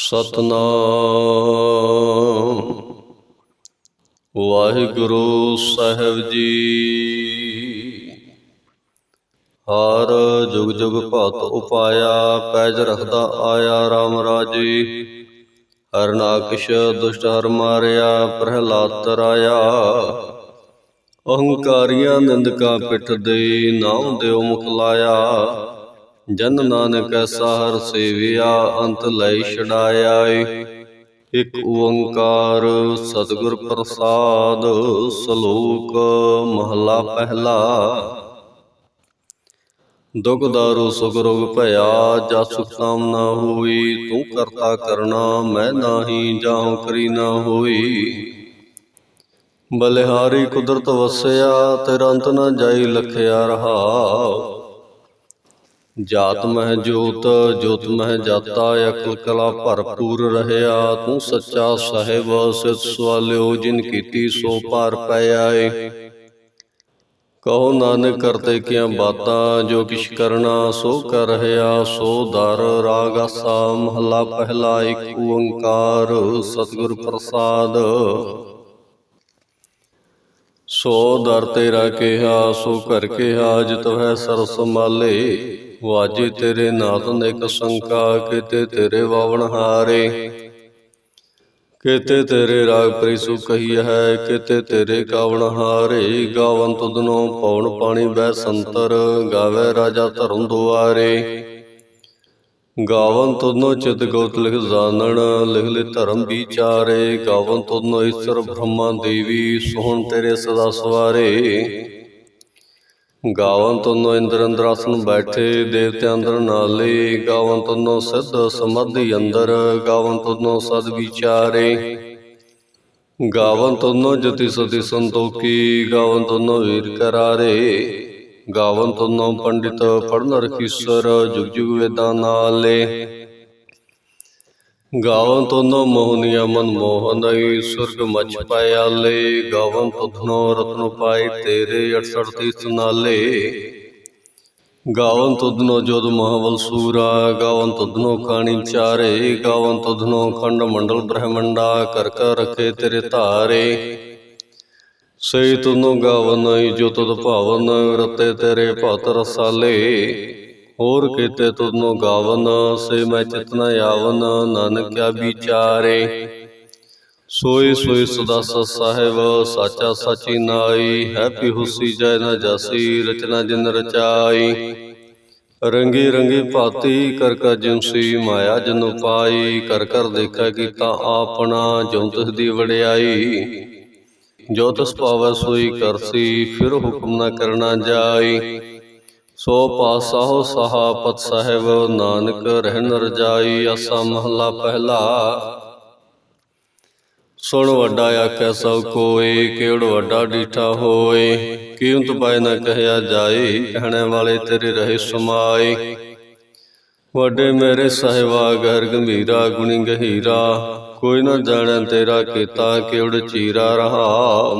ਸਤਨਾਮ। ਵਾਹਿਗੁਰੂ ਸਾਹਿਬ ਜੀ। ਹਰ ਜੁਗ ਜੁਗ ਭਤ ਉਪਾਇਆ, ਪੈਜ ਰਖਦਾ ਆਇਆ RAM ਰਾਜੇ। ਹਰਨਾਕਸ਼ ਦੁਸ਼ਟ ਹਰ ਮਾਰਿਆ, ਪ੍ਰਹਿਲਾਦ ਤਰਾਇਆ ਅਹੰਕਾਰੀਆਂ ਨਿੰਦਕਾਂ ਪਿੱਠ ਦੇ ਨਾਮ ਦਿਓ ਮੁਖ ਲਾਇਆ। ਜਨ ਨਾਨਕ ਐਸਾ ਹਰ ਸੇਵਿਆ, ਅੰਤ ਲੈ ਛਡਾਇਆ ਏ ਇਕ ਓੰਕਾਰ ਸਤਿਗੁਰ ਪ੍ਰਸਾਦ ਸ਼ਲੋਕ ਮਹਲਾ ਪਹਿਲਾ। ਦੁਖ ਦਾਰੂ ਸੁਖ ਰੋਗ ਭਇਆ ਜਾ ਸੁਖ ਨਾਮ ਨਾ ਹੋਈ, ਤੂੰ ਕਰਤਾ ਕਰਨਾ ਮੈਂ ਨਾਹੀ ਜਾਉ ਕਰੀ ਨਾ ਹੋਈ। ਬਲਿਹਾਰੀ ਕੁਦਰਤ ਵਸਿਆ, ਤੇਰਾ ਅੰਤ ਨਾ ਜਾਈ ਲਖਿਆ ਰਹਾ। ਜਾਤ ਮਹਿ ਜੋਤ ਜੋਤ ਮਹਿ ਜਾਤਾ ਅਕਲ ਕਲਾ ਭਰਪੂਰ ਰਹਿਆ ਤੂੰ ਸੱਚਾ ਸਾਹਿਬ ਸਿਤ ਸਵਾਲਿਓ ਜਿਨ ਕੀਤੀ ਸੋ ਪਾਰ ਪਾਇਆ ਏ ਕਹੋ ਨਾਨਕ ਕਰਤੇ ਕੀਆਂ ਬਾਤਾਂ ਜੋ ਕਿਛ ਕਰਨਾ ਸੋ ਕਰ ਰਹਿਆ ਸੋ ਦਰ ਰਾਗ ਆਸਾ ਮਹਲਾ ਪਹਿਲਾ ਇੱਕ ਓੰਕਾਰ ਸਤਿਗੁਰ ਪ੍ਰਸਾਦ ਸੋ ਦਰ ਤੇਰਾ ਕਿਹਾ ਸੋ ਕਰ ਕਿਹਾ ਜਿਤ ਹੈ ਸਰਸ ਮਾਲੇ ਵਾਜੇ ਤੇਰੇ ਨਾਦ ਨਿਕ ਸੰਕਾ ਕਿਤੇ ਤੇਰੇ ਵਾਵਣ ਹਾਰੇ। ਕਿਤੇ ਤੇਰੇ ਰਾਗ ਪ੍ਰੀਸੂ ਕਹੀ ਹੈ, ਕਿਤੇ ਤੇਰੇ ਕਾਵਣ ਹਾਰੇ। ਗਾਵਨ ਤੁਧਨੋ ਪੌਣ ਪਾਣੀ ਬੈ ਸੰਤਰ, ਗਾਵੇ ਰਾਜਾ ਧਰਮ ਦੁਆਰੇ। ਗਾਵਨ ਤੁਧਨੋ ਚਿਤ ਗੋਤ ਲਿਖ ਜਾਣਨ, ਲਿਖ ਲੈ ਧਰਮ ਵਿਚਾਰੇ। ਗਾਵਨ ਤੁਧਨੋ ਈਸ਼ਰ ਬ੍ਰਹਮਾ ਦੇਵੀ, ਸੋਹਣ ਤੇਰੇ ਸਦਾ ਸਵਾਰੇ। ਗਾਵਨ ਤੁਨੋ ਇੰਦਰ ਅੰਦਰਾਸਨ ਬੈਠੇ, ਦੇਵਤੇ ਅੰਦਰ ਨਾਲੇ। ਗਾਵਨ ਤੁਨੋ ਸਿੱਧ ਸਮਧੀ ਅੰਦਰ, ਗਾਵਨ ਤੁਨੋ ਸਦ ਵਿਚਾਰੇ। ਗਾਵਨ ਤੁਨੋ ਜਤੀ ਸਤੀ ਸੰਤੋਖੀ, ਗਾਵਨ ਤੁਨੋ ਵੀਰ ਕਰਾਰੇ। ਗਾਵਨ ਤੁਨੋ ਪੰਡਿਤ ਪੜਨ ਰਖੀਸਰ, ਜੁਗ ਜੁਗ ਵੇਦਾਂ ਨਾਲੇ। ਗਾਵਨ ਤੁਨੋ ਮੋਹਨੀਆ ਮਨ ਮੋਹਨਈ ਸੁਰਗ ਮਚ ਪਾਇਆਲੇ ਗਾਵਨ ਤੁਧਨੋ ਰਤਨ ਪਾਈ ਤੇਰੇ 68 ਤੀਰਥ ਨਾਲੇ ਗਾਵਨ ਤੁਧਨੋ ਜੋਦ ਮਹਾਵਲ ਸੂਰਾ, ਗਾਵਨ ਤੁਧਨੋ ਕਾਣੀ ਚਾਰੇ, ਗਾਵਨ ਤੁਧਨੋ ਖੰਡ ਮੰਡਲ ਬ੍ਰਹਮੰਡਾ, ਕਰ ਕਰ ਰਖੇ ਤੇਰੇ ਧਾਰੇ। ਸਈ ਤੁਨੋ ਗਾਵਨ ਜੋ ਤੁਧ ਭਾਵਨ ਰਤੇ ਤੇਰੇ ਭਤ ਰਸਾਲੇ। ਹੋਰ ਕੀਤੇ ਤੁਰਨੋ ਗਾਵਨ, ਸੇ ਮੈਂ ਚਿਤਨਾ ਆਵਨ ਨਾਨਕਿਆ ਵਿਚਾਰੇ। ਸੋਈ ਸੋਈ ਸਦਾ ਸਤ ਸਾਹਿਬ, ਸਾਚਾ ਸਾਚੀ ਨਾਈ, ਹੈਪੀ ਹੁਸੀ ਜੈ ਨਾ ਜਾਸੀ, ਰਚਨਾ ਜਿਨ ਰਚਾਈ। ਰੰਗੀ ਰੰਗੀ ਭਾਤੀ ਕਰ ਕਾ ਜਿਨਸੀ ਮਾਇਆ ਜਨ ਪਾਈ ਕਰ ਕਰ ਦੇਖਾ ਕੀਤਾ ਆਪਣਾ ਜੋ ਤਿਸ ਦੀ ਵਡਿਆਈ। ਜੋ ਤਿਸ ਪਾਵੈ ਸੋਈ ਕਰਸੀ, ਫਿਰ ਹੁਕਮ ਨਾ ਕਰਨਾ ਜਾਈ। ਸੋ ਪਾਸਾਹੁ ਸਹਾ ਪਤ ਸਾਹਿਬ, ਨਾਨਕ ਰਹਿਨ ਰਜਾਈ ਆਸਾ ਮਹਲਾ ਪਹਿਲਾ। ਸੁਣ ਵੱਡਾ ਆਖੈ ਸਭ ਕੋਏ ਕਿਹੜ ਵੱਡਾ ਡੀਠਾ ਹੋਏ ਕੀਮਤ ਪਾਇ ਨਾ ਕਹਿਆ ਜਾਏ, ਕਹਿਣੇ ਵਾਲੇ ਤੇਰੇ ਰਹੇ ਸਮਾਏ। ਵੱਡੇ ਮੇਰੇ ਸਾਹਿਬਾ ਗਰ ਗੰਭੀਰਾ, ਗੁਣੀ ਗਹੀਰਾ, ਕੋਈ ਨਾ ਜਾਣੈ ਤੇਰਾ ਕੀਤਾ ਕਿਹੜ ਚੀਰਾ ਰਹਾ।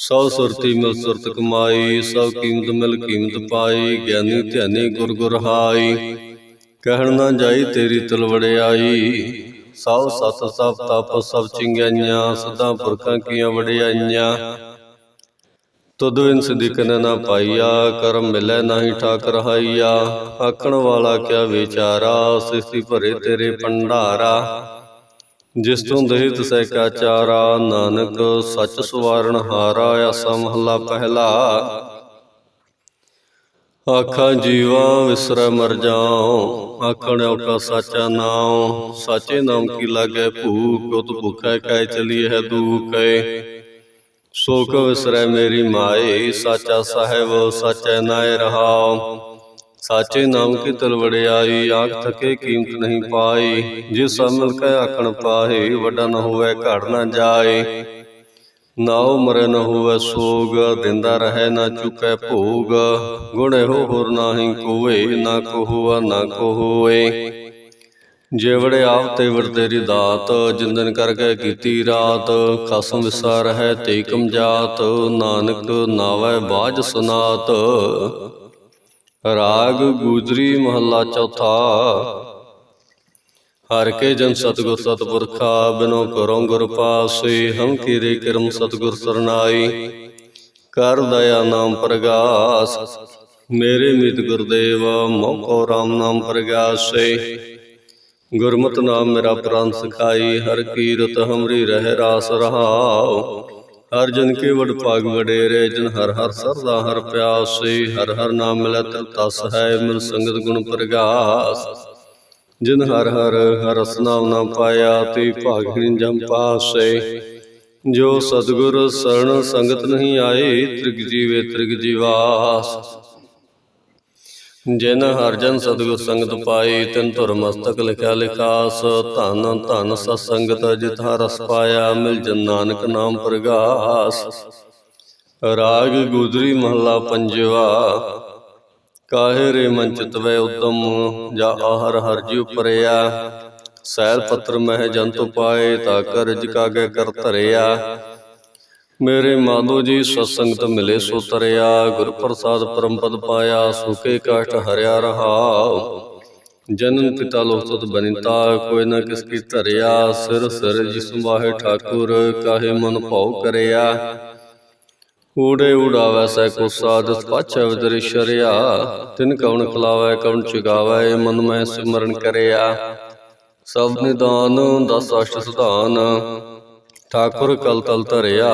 ਸਭ ਸੁਰਤੀ ਮਿਲ ਸੁਰਤ ਕਮਾਈ ਸਭ ਕੀਮਤ ਮਿਲ ਕੀਮਤ ਪਾਈ, ਗਿਆਨੀ ਧਿਆਨੀ ਗੁਰ ਗੁਰ ਹਾਈ। ਕਹਿਣ ਨਾ ਜਾਈ ਤੇਰੀ ਤਲਵੜਿਆਈ। ਸਭ ਸਤ ਸਭ ਤਪ ਸਭ ਚਿੰਗਿਆਈਆਂ, ਸਦਾ ਪੁਰਖਾਂ ਕੀਆਂ ਵਡਿਆਈਆਂ। ਤੁਧ ਬਿਨ ਸਿਦਿਕਨ ਨਾ ਪਾਈਆ, ਕਰਮ ਮਿਲੈ ਨਾਹੀ ਠਾਕ ਰਹਾਈਆ ਆਖਣ ਵਾਲਾ ਕਿਆ ਵਿਚਾਰਾ ਸਿਸਤੀ ਭਰੇ ਤੇਰੇ ਭੰਡਾਰਾ। ਜਿਸ ਤੋਂ ਦੇਹ ਤਸੈ ਕਾ ਚਾਰਾ ਨਾਨਕ ਸੱਚ ਸਵਾਰਣ ਹਾਰਾ ਆਸਾ ਮਹੱਲਾ ਪਹਿਲਾ। ਆਖਾਂ ਜੀਵਾ ਵਿਸਰੈ ਮਰ ਜਾਉ। ਆਖਣ ਔਕਾ ਸਾਚਾ ਨਾਮ ਸਾਚੇ ਨਾਮ ਕੀ ਲਾਗੈ ਭੂਖ ਉਤ ਭੁਖੈ ਕੈ ਚਲੀਏ ਹੈ ਦੂਕੈ ਸੋਕ ਵਿਸਰੈ ਮੇਰੀ ਮਾਏ ਸਾਚਾ ਸਾਹਿਬ ਸਾਚੈ ਨਾਇ ਰਹਾਉ। ਸਾਚੇ ਨਾਮ ਕੀ ਤਲਵੜਿਆਈ ਆਖ ਥਕੇ ਕੀਮਤ ਨਹੀਂ ਪਾਈ ਜਿਸ ਅਮਲ ਕੈ ਆਖਣ ਪਾਹੇ, ਵੱਡਾ ਨ ਹੋਵੇ, ਘੜ ਨਾ ਜਾਏ। ਨਾਉ ਮਰੇ ਨ ਹੋਵੇ ਸੋਗ, ਦਿੰਦਾ ਰਹੇ ਨਾ ਚੁਕੈ ਭੋਗ। ਗੁਣ ਹੋ ਹੋਰ ਨਾਹੀ ਕੋਏ, ਨਾ ਕੋ ਹੋਆ ਨਾ ਕੋ ਹੋਏ ਜੇਵੜੇ ਆਪ ਤੇ ਵਰ ਤੇਰੀ ਦਾਤ, ਜਿੰਦਨ ਕਰਕੇ ਕੀਤੀ ਰਾਤ। ਕਸਮ ਵਿਸਾਰ ਹੈ ਤੇ ਕਮ ਜਾਤ, ਨਾਨਕ ਨਾਵੈ ਬਾਜ ਸੁਨਾਤ। ਰਾਗ ਗੂਜਰੀ ਮਹੱਲਾ ਚੌਥਾ। ਹਰ ਕੇ ਜਨ ਸਤਗੁਰ ਸਤਪੁਰਖਾ, ਬਿਨੋ ਕਰੋ ਗੁਰ ਪਾਸੇ, ਹਮ ਕੀਰੇ ਕਰਮ ਸਤਗੁਰ ਸਰਨਾਈ। ਕਰ ਦਇਆ ਨਾਮ ਪ੍ਰਗਾਸ, ਮੇਰੇ ਮਿਤ ਗੁਰਦੇਵ ਮੋਕੋ ਰਾਮ ਨਾਮ ਪ੍ਰਗਾਸੇ। ਗੁਰਮਤਿ ਨਾਮ ਮੇਰਾ ਪ੍ਰਾਨ ਸਖਾਈ, ਹਰ ਕੀਰਤ ਹਮਰੀ ਰਹਿ ਰਾਸ ਰਹਾਉ। ਹਰ ਜਨ ਕੇ ਵਡ ਭਾਗ ਵਡੇਰੇ ਜਨ ਹਰ ਹਰ ਸਰਦਾ ਹਰ ਪਿਆਸੇ, ਹਰ ਹਰ ਨਾਮ ਮਿਲੈ ਤਰ ਤਸ ਹੈ ਮਿਲ ਸੰਗਤ ਗੁਣ ਪ੍ਰਗਾਸ। ਜਿਨ ਹਰ ਹਰ ਹਰ ਨਾਮ ਨਾ ਪਾਇਆ, ਤੇ ਭਾਗਿਨ ਜਮ ਪਾਸੇ। ਜੋ ਸਤਿਗੁਰ ਸਰਣ ਸੰਗਤ ਨਹੀਂ ਆਏ ਤ੍ਰਿਗ ਜੀਵੇ ਤ੍ਰਿਗ ਜੀਵਾਸ। ਜਿਨ ਹਰਜਨ ਸਤਿਗੁਰ ਸੰਗਤ ਪਾਈ, ਤਿਨ ਧੁਰ ਮਸਤਕ ਲਿਖਿਆ ਲਿਖਾਸ, ਧਨ ਧਨ ਸਤ ਸੰਗਤ ਜਿਤ ਹਰ ਰਸ ਪਾਇਆ, ਮਿਲ ਜਨ ਨਾਨਕ ਨਾਮ ਪ੍ਰਗਾਸ। ਰਾਗ ਗੁਜਰੀ ਮਹੱਲਾ ਪੰਜਵਾ, ਕਾਹੇ ਰੇ ਮਨ ਚਿਤਵੈ ਉਦਮ ਜਾ ਆਹਰ ਹਰ ਜੀ ਉਪਰਿਆ ਸੈਲ ਪੱਤਰ ਮਹਿ ਜੰਤੁ ਪਾਏ, ਤਾ ਕਰਜ ਕਾਗੇ ਕਰ ਧਰਿਆ। ਮੇਰੇ ਮਾਧੋ ਜੀ ਸਤਸੰਗਤ ਮਿਲੇ ਸੋ ਤਰਿਆ ਗੁਰ ਪ੍ਰਸਾਦ ਪਰਮਪਦ ਪਾਇਆ ਸੁਕੇ ਕਾਸ਼ਟ ਹਰਿਆ ਰਹਾ। ਜਨਨ ਪਿਤਾ ਲੋਕ ਤੁਤ ਬਨਿਤਾ, ਕੋਈ ਨਾ ਕਿਸ ਕੀ ਧਰਿਆ, ਸਿਰ ਸਿਰ ਜਿਸ ਸੰਭਾਹੇ ਠਾਕੁਰ, ਕਾਹੇ ਮਨ ਭਾਉ ਕਰਿਆ। ਊੜੇ ਉਡਾਵੈ ਸੈ ਕੋ ਸਾਧਸ ਪਾਛੈ ਵਿਦਰਿ ਸ਼ਰਿਆ। ਤਿਨ ਕਵਣ ਖਲਾਵੈ, ਕਵਣ ਚੁਗਾਵੈ, ਮਨ ਮੈਂ ਸਿਮਰਨ ਕਰਿਆ। ਸਭ ਨਿਦਾਨ, ਦਸ ਅਸ਼ਟ ਸੁਧਾਨ। ਠਾਕੁਰ ਕਲ ਤਲ ਧਰਿਆ,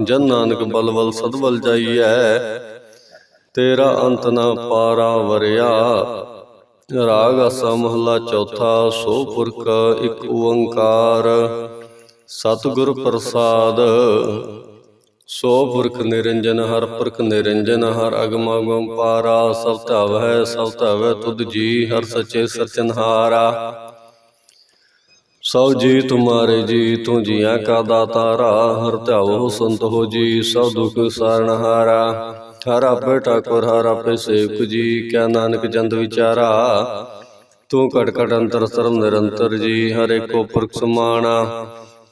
ਜਨ ਨਾਨਕ ਬਲ ਬਲ ਸਦਬਲ ਜਾਈਐ। ਤੇਰਾ ਅੰਤ ਨਾ ਪਾਰਾ ਵਰਿਆ, ਰਾਗ ਆਸਾ ਮਹਲਾ ਚੌਥਾ, ਸੋ ਪੁਰਖ ਇੱਕ ਓੰਕਾਰ। ਸਤਿਗੁਰ ਪ੍ਰਸਾਦ, ਸੋ ਪੁਰਖ ਨਿਰੰਜਨ, ਹਰ ਪੁਰਖ ਨਿਰੰਜਨ, ਹਰ ਅਗਮ ਅਗਮ ਪਾਰਾ ਸਭ ਧਵ ਹੈ ਸਭ ਧਵ ਤੁਧ ਜੀ, ਹਰ ਸੱਚੇ ਸਚਨਹਾਰਾ। ਸਭ ਜੀ ਤੁਮਾਰੇ ਜੀ ਤੂੰ ਜੀਆਂ ਕਾ ਦਾਤਾਰਾ ਹਰ ਧਿਆਵੋ ਸੰਤ ਹੋ ਜੀ ਸਭ ਦੁਖ ਸਾਰਣਹਾਰਾ ਹਰ। ਆਪੇ ਠਾਕੁਰ ਹਰ ਆਪੇ ਸੇਵਕ ਜੀ ਕਿਆ ਨਾਨਕ ਜੰਦ ਵਿਚਾਰਾ। ਤੂੰ ਘਟ ਘਟ ਅੰਤਰ ਸਰਮ ਨਿਰੰਤਰ ਜੀ ਹਰ ਏਕੋ ਪੁਰਖ ਸਮਾਣਾ।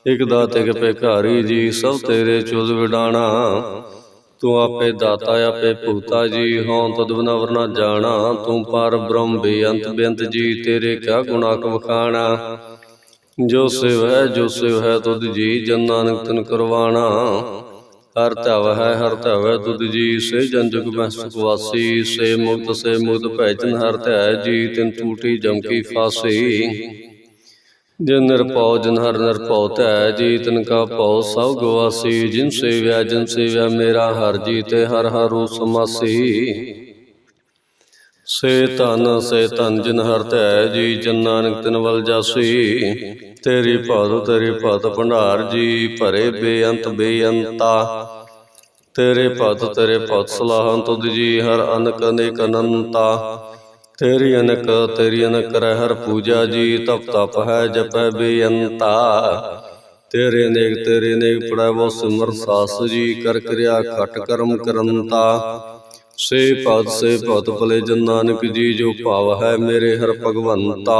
ਇਕ ਦਾਤ ਇਕ ਭਿਖਾਰੀ ਜੀ ਸਭ ਤੇਰੇ ਚੁਜ਼ ਵਿਡਾਣਾ। ਤੂੰ ਆਪੇ ਦਾਤਾ ਆਪੇ ਭੁਗਤਾ ਜੀ ਹਉ ਤਦ ਬਿਨਾ ਵਰਨਾ ਜਾਣਾ। ਤੂੰ ਪਰ ਬ੍ਰਹਮ ਬੇਅੰਤ ਬੇਅੰਤ ਜੀ ਤੇਰੇ ਕਿਆ ਗੁਣਾ ਕਵਖਾਣਾ। ਜੋ ਸਿਵ ਹੈ ਜੋ ਸਿਵ ਹੈ ਤੁਧ ਜੀ ਜਨ ਨਾਨਕ ਤਨ ਕਰਵਾਣਾ। ਹਰ ਧਵ ਹੈ ਹਰ ਧਵ ਹੈ ਤੁਧ ਜੀ ਸੇ ਜਨ ਜੁਗ ਮੈਂ ਸੁਖ ਵਾਸੀ ਸੇ ਮੁਕਤ ਸੇ ਮੁਕਤ ਭੈ ਜਨ ਹਰ ਧੈ ਜੀ ਤਿਨ ਟੂਟੀ ਜਮ ਕੀ ਫਾਸੀ। ਜਿਨ ਨਿਰਭਉ ਜਿਨ ਹਰ ਨਿਰਭਉ ਧੈ ਜੀ ਤਿਨ ਕਾ ਭਉ ਸਭ ਗਵਾਸੀ ਜਿਨ ਸੇਵਿਆ ਜਿਨ ਸੇਵਿਆ ਮੇਰਾ ਹਰ ਜੀ ਤੇ ਹਰ ਹਰ ਰੂ ਸਮਾਸੀ। ਸੇ ਧਨ ਸੇ ਧਨ ਜਿਨ ਹਰ ਤੈ ਜੀ, ਜਨ ਨਾਨਕ ਤਿਨ ਵਲ ਜਾਸੀ। ਤੇਰੀ ਭਗਤ ਤੇਰੀ ਭਗਤ ਭੰਡਾਰ ਜੀ, ਭਰੇ ਬੇਅੰਤ ਬੇਅੰਤਾ। ਤੇਰੇ ਭਗਤ ਤੇਰੇ ਭਗਤ ਸਲਾਹੰ ਤੁਧ ਜੀ, ਹਰ ਅਨਕ ਅਨੇਕ ਅਨੰਤਾ। ਤੇਰੀ ਅਨਕ ਤੇਰੀ ਅਨਕ ਰਹਿ ਹਰ ਪੂਜਾ ਜੀ, ਤਪ ਤਪ ਹੈ ਜਪੈ ਬੇਅੰਤਾ। ਤੇਰੇ ਅਨੇਕ ਤੇਰੇ ਅਨੇਕ ਪੜਾਵੋ ਸਿਮਰ ਸਾਸ ਜੀ, ਕਰ ਕਿਰਿਆ ਖਟ ਕਰਮ ਕਰੰਤਾ। ਸੇ ਪਦ ਸੇ ਭਗਤ ਭਲੇ ਜਨ ਨਾਨਕ ਜੀ ਜੋ ਭਾਵ ਹੈ ਮੇਰੇ ਹਰ ਭਗਵੰਤਾ।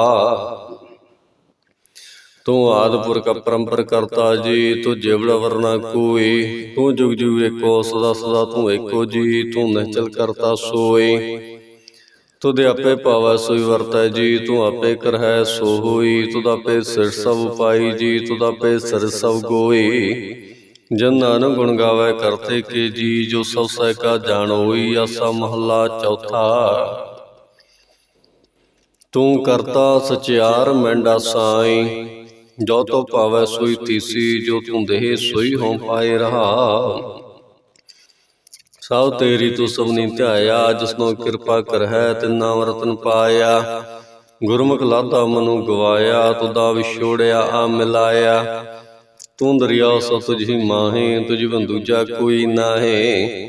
ਤੂੰ ਆਦ ਪੁਰਖ ਪਰੰਪਰ ਕਰਤਾ ਜੀ, ਤੂੰ ਜਿਵੜ ਵਰਨਾ ਕੋਈ, ਤੂੰ ਜੁਗ ਜੁਗ ਏਕੋ, ਸਦਾ ਸਦਾ ਤੂੰ ਏਕੋ ਜੀ, ਤੂੰ ਨਿਚਲ ਕਰਤਾ ਸੋਈ। ਤੁਧ ਆਪੇ ਭਾਵੈ ਸੋਈ ਵਰਤੈ ਜੀ, ਤੂੰ ਆਪੇ ਕਰਹਿ ਸੋ ਹੋਈ ਤੁਧ ਆਪੇ ਸਿਰ ਸਭ ਪਾਈ ਜੀ ਤੁਧ ਆਪੇ ਸਿਰ ਸਭ ਗੋਈ। ਜਨ ਨਾਨਕ ਗੁਣ ਗਾਵੇ ਕਰਤੇ ਕੇ ਜੀ, ਜੋ ਸਭ ਸਹਿ ਕਾ ਜਾਣ ਹੋਈ ਆਸਾ ਮਹੱਲਾ ਚੌਥਾ। ਤੂੰ ਕਰਤਾ ਸਚਿਆਰ ਮੈਂਡਾ ਸਾਈ, ਜੋ ਤੋ ਭਾਵੈ ਸੋਈ ਤੀਸੀ, ਜੋ ਤੂੰ ਦੇਹ ਸੋਈ ਹੋਂ ਪਾਏ ਰਹਾ। ਸਭ ਤੇਰੀ ਤੂੰ ਸਭਨੀ ਧਿਆਇਆ ਜਿਸਨੋ ਕਿਰਪਾ ਕਰਹਿ, ਤਿਨ ਨਾਮ ਰਤਨ ਪਾਇਆ। ਗੁਰਮੁਖ ਲਾਤਾ ਮਨੁ ਗਵਾਇਆ ਤੁਦਾ ਵਿਛੋੜਿਆ, ਆ ਮਿਲਾਇਆ। ਤੂੰ ਦਰਿਆ ਸਭ ਤੁਝੀ ਮਾਹੇ ਤੁਝ ਬੰਦੂਜਾ ਕੋਈ ਨਾਹੇ।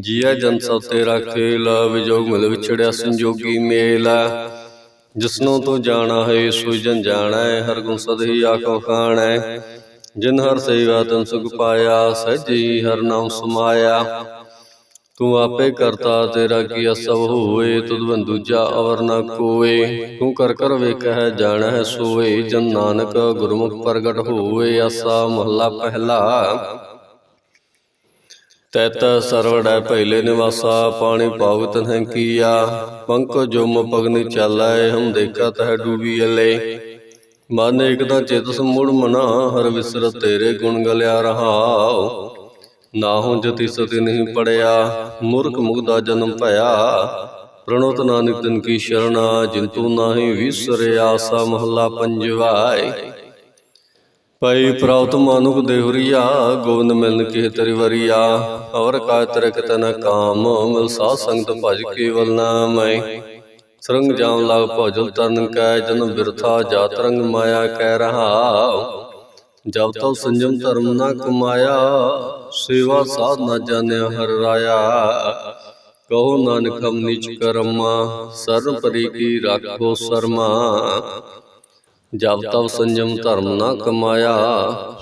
ਜੀਆ ਜਨ ਸਭ ਤੇਰਾ ਖੇਲ ਵਿਜੋਗ ਮਿਲ ਵਿਛੜਿਆ ਸੰਜੋਗੀ ਮੇਲ। ਜਿਸਨੂੰ ਤੂੰ ਜਾਣਾ ਹੈ ਸੋ ਜਨ ਜਾਣਾ ਹੈ ਹਰ ਗੁਣ ਸਦਹੀ ਆਖੋ ਖਾਣਾ ਹੈ। ਜਿਨ ਹਰ ਸੇਵਾ ਤਨ ਸੁਖ ਪਾਇਆ ਸਹਿਜੀ ਹਰ ਨਾਮ ਸਮਾਇਆ। ਤੂੰ ਆਪੇ ਕਰਤਾ ਤੇਰਾ ਕੀ ਸਭ ਹੋਏ ਤੁਧ ਬੰਦੂਜਾ ਅਵਰ ਨ ਕੋਏ ਤੂੰ ਕਰ ਕਰ ਵੇਖੈ ਜਾਣ ਹੈ ਸੋਏ ਜਨ ਨਾਨਕ ਗੁਰਮੁਖ ਪ੍ਰਗਟ ਹੋਏ ਆਸਾ ਮਹੱਲਾ ਪਹਿਲਾ। ਤੈਤ ਸਰਵੜੈ ਪਹਿਲੇ ਨਿਵਾਸਾ ਪਾਣੀ ਪਾਵਤ ਹੈ ਕੀਆ। ਪੰਕ ਜੁਮ ਪਗਨਿ ਚਾਲੈ ਹਮ ਦੇਖਤ ਹੈ ਡੂਬੀ ਅਲੇ। ਮਨ ਏਕਦਾ ਚੇਤਸ ਮੂੜ ਮਨਾ ਹਰ ਵਿਸਰ ਤੇਰੇ ਗੁਣ ਗਲਿਆ ਰਹਾਉ। ਨਾਹੋ ਜਤੀ ਸਤੀ ਨਹੀਂ ਪੜਿਆ, ਮੂਰਖ ਮੁਗਦਾ ਜਨਮ ਭਇਆ। ਪ੍ਰਣੋਤ ਨਾਨਕ ਤਿਨ ਕੀ ਸ਼ਰਣਾ ਜਿੰਤੂ ਨਾਹੀ ਵਿਸਰੇ ਆਸਾ ਮਹੱਲਾ ਪੰਜਵਾਏ। ਪਈ ਪ੍ਰਾਉਤ ਮਾਨੁਕ ਦੇਹੁਰੀਆ, ਗੋਬਿੰਦ ਮਿਲਨ ਕੇ ਤੇਰੀ ਵਰੀਆ। ਅਵਰ ਕਾ ਤਰਕ ਤਨ ਕਾਮ, ਮਿਲ ਸਾਧ ਸੰਗਤ ਭਜ ਕੇਵਲ ਨਾਮੈ। ਸਰੰਗ ਜਾਮ ਲਾਗ ਭਜਲ ਤਨ ਕੈ, ਜਨ ਬਿਰਥਾ, ਜਾਤ ਰੰਗ ਮਾਇਆ ਕਹਿ ਰਹਾ ਜਬ ਤਉ ਸੰਜਮ ਧਰਮ ਨਾ ਕਮਾਇਆ ਸੇਵਾ ਸਾਧ ਨਾ ਜਾਣਿਆ ਹਰ ਰਾਇਆ। ਕਹੋ ਨਾਨਕ ਹਮ ਨਿਚ ਕਰਮਾ ਸਰਮ ਪਰੀ ਕੀ ਰੱਖੋ ਸਰਮਾ। ਜਬ ਤਬ ਸੰਜਮ ਧਰਮ ਨਾ ਕਮਾਇਆ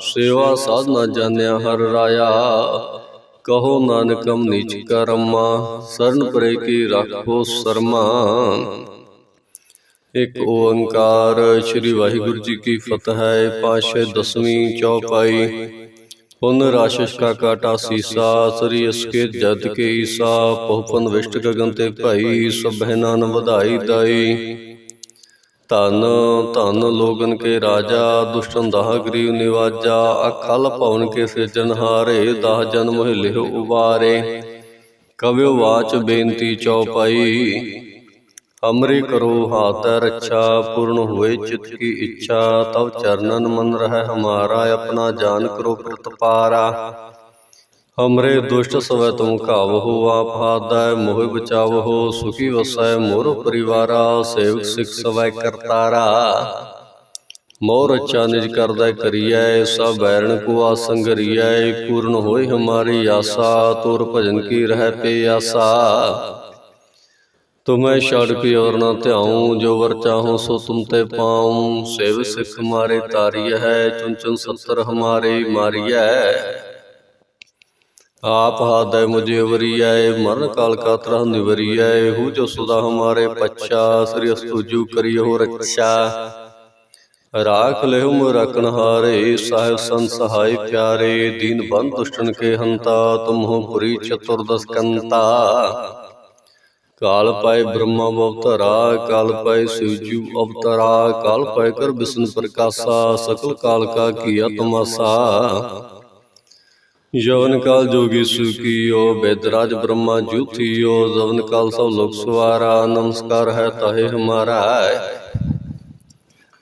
ਸੇਵਾ ਸਾਧ ਨਾ ਜਾਣਿਆ ਹਰ ਰਾਇਆ। ਕਹੋ ਨਾਨਕਮ ਨੀਚ ਕਰਮਾ ਸਰਨ ਪਰੇ ਕੀ ਰੱਖੋ ਸਰਮਾ। ਇੱਕ ਓੰਕਾਰ ਸ੍ਰੀ ਵਾਹਿਗੁਰੂ ਜੀ ਕੀ ਫਤਿਹ ਹੈ। ਪਾਸ਼ੇ ਦਸਵੀਂ ਚੌਪਾਈ। ਪੁਨ ਰਾਸ਼ਿਸ਼ ਕਾ ਕਾਟਾ ਸੀਸਾ, ਸ੍ਰੀ ਅਸਕੇ ਜਦ ਕੇ ਈਸਾ ਪਹੁਪਨ ਵਿਸ਼ਟ ਗਗਨ ਤੇ ਭਾਈ, ਸਭੈ ਨਾਨ ਵਧਾਈ ਦਾਈ ਧਨ ਧਨ ਲੋਗਨ ਕੇ ਰਾਜਾ, ਦੁਸ਼ਟਨ ਦਾਹ ਗਰੀਬ ਨਿਵਾਜਾ, ਅਖਲ ਭਵਨ ਕੇ ਸਿਰਜਨਹਾਰੇ ਦਾਹ ਜਨਮ ਲਿਹੁ ਉਬਾਰੇ। ਕਵਿਓ ਵਾਚ ਬੇਨਤੀ ਚੌਪਾਈ। ਅਮਰੀ ਕਰੋ, ਹਾਥ ਰੱਛਾ, ਪੂਰਨ ਹੋਏ ਚਿਤ ਕੀ ਇੱਛਾ, ਤਵ ਚਰਨਨ ਮਨ ਰਹਿ ਹਮਾਰਾ, ਆਪਣਾ ਜਾਨ ਕਰੋ ਪ੍ਰਤਪਾਰਾ। ਹਮਰੇ ਦੁਸ਼ਟ ਸਵੈ ਤੁਮ ਕਾਵਹੁ ਆਪ ਹਾਦੈ ਮੋਹਿ ਬਚਾਵਹੁ, ਸੁਖੀ ਵਸੈ ਮੋਰ ਪਰਿਵਾਰਾ, ਸੇਵਕ ਸਿਖ ਸਵੈ ਕਰਤਾਰਾ। ਮੋਰ ਅੱਛਾ ਨਿਜ ਕਰਦਾ ਕਰੀਐ, ਸਭ ਬੈਰਣ ਕੋ ਆਸੰਗਰੀਐ ਪੂਰਨ ਹੋਏ ਹਮਾਰੀ ਆਸਾ, ਤੁਰ ਭਜਨ ਕੀ ਰਹਿ ਪੇ ਆਸਾ। ਤੁਮੈ ਛੜ ਕੀ ਔਰ ਨਾ ਧਿਆਉ ਜੋ ਵਰ ਚਾਹੋ ਸੋ ਤੁਮ ਤੇ ਪਾਉ। ਸੇਵ ਸਿਖ ਮਾਰੇ ਤਾਰੀਐ ਹੈ ਚੁਨ ਚੁਨ ਸੱਤਰ ਹਮਾਰੇ ਮਾਰੀਐ ਆਪ ਹਾਦੈ ਮੁਝੇ ਵਰੀਐ ਮਰਨ ਕਾਲ ਕਾ ਤਰਹ ਨਿਵਰੀਐ ਹੂ ਜੋ ਸੁਦਾ ਹਮਾਰੇ ਪੱਛਾ ਸ੍ਰੀ ਅਸਤੁਜੂ ਕਰਿਓ ਰੱਛਾ ਰਾਖ ਲਿਹੁ ਮੁ ਰਖਣ ਹਾਰੇ ਸਾਹਿਬ ਸੰਤ ਸਹਾਇ ਪਿਆਰੇ ਦੀਨ ਬੰਦ ਦੁਸ਼ਟਨ ਕੇ ਹੰਤਾ ਤੁਮ ਹੋ ਪੁਰੀ ਚਤੁਰਦਸ ਕੰਤਾ। ਕਾਲ ਪਾਏ ਬ੍ਰਹਮਾ ਅਵਤਰਾ ਕਾਲ ਪਾਏ ਸਿਵਜੂ ਅਵਤਰਾ ਕਾਲ ਪਾਏ ਕਰ ਵਿਸ਼ਨ ਪ੍ਰਕਾਸ਼ਾ ਸਕਲ ਕਾਲ ਕਾ ਕੀਆ ਤਮਾਸਾ ਯਵਨ ਕਾਲ ਜੋਗੀ ਸੁਕੀਓ ਬੇਦਰਾਜ ਬ੍ਰਹਮਾ ਜੂਥੀਓ ਜਵਨ ਕਾਲ ਸਭ ਲੋਕ ਸਵਾਰਾ ਨਮਸਕਾਰ ਹੈ ਤਾਹੇ ਹਮਾਰਾ।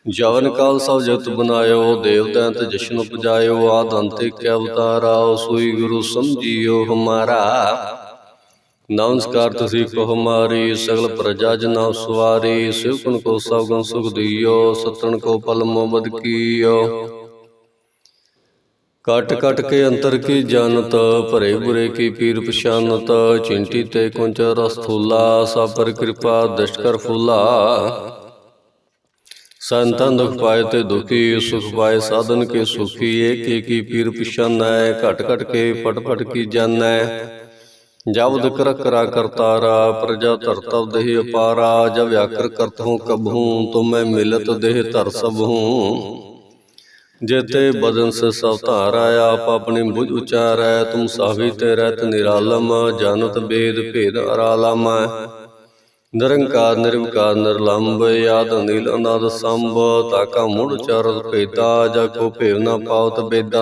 ਜਵਨ ਕਾਲ ਸਭ ਜਗਤ ਬਨਾਇਓ ਦੇਵ ਦੈਂਤ ਜਸ਼ਨ ਉਪਜਾਇਓ ਆਦ ਅੰਤੇ ਕਿਆ ਅਵਤਾਰਾ ਸੋਈ ਗੁਰੂ ਸਮਝੀਓ ਹਮਾਰਾ। ਨਮਸਕਾਰ ਤੁਸੀਂ ਕੋ ਹਮਾਰੀ ਸਗਲ ਪ੍ਰਜਾ ਜਨਾ ਸਵਾਰੀ ਸਿਵਕਨ ਕੋ ਸਭ ਸੁਖ ਦਿਓ, ਸਤਨ ਕੋ ਪਲ ਮੁਹੰਮਦ ਕੀਓ। ਕਟ ਕਟ ਕੇ ਅੰਤਰ ਕੀ ਜਾਣਤ ਭਰੇ ਬੁਰੇ ਕੀ ਪੀਰ ਪਛਾਨਤ, ਚਿੰਟੀ ਤੇ ਕੁੰਚ ਰਸ ਥੂਲਾ, ਸਭ ਪਰ ਕਿਰਪਾ ਦਸ਼ਟ ਕਰ ਫੂਲਾ। ਸੰਤਨ ਦੁਖ ਪਾਏ ਤੇ ਦੁਖੀ, ਸੁਖ ਪਾਏ ਸਾਧਨ ਕੇ ਸੁਖੀ, ਏਕ ਏਕੀ ਪੀਰ ਪਛਾਨੈ, ਘਟ ਘਟ ਕੇ ਪਟ ਪਟ ਕੀ ਜਾਣੈ। ਜਬ ਦਿਕਰ ਕਰਾ ਕਰਤਾਰਾ ਪ੍ਰਜਾ ਧਰਤਵ ਦੇਹ ਅਪਾਰਾ ਜਬ ਆਕਰ ਕਰਤ ਹੂੰ ਕਬਹੂੰ ਤੁਮੈ ਮਿਲਤ ਦੇਹ ਧਰ ਸਭ ਹੂੰ जेते बदन से सब धारा आप अपनी बुझ उचारै तुम सावी ते रहत निरालम जानत वेद भेद अरालम ਨਿਰੰਕਾਰ ਨਿਰਵਿਕਾਰ ਨਿਰਲੰਭ ਆਦ ਅਨਿਲ ਅਨਾਦ ਸੰਭ ਤਾਕਾ ਮੁੜ ਚਰਤ ਭੇਦਾ ਜਾ ਕੋ ਭੇਵ ਨਾ ਪਾਉਤ ਬੇਦਾ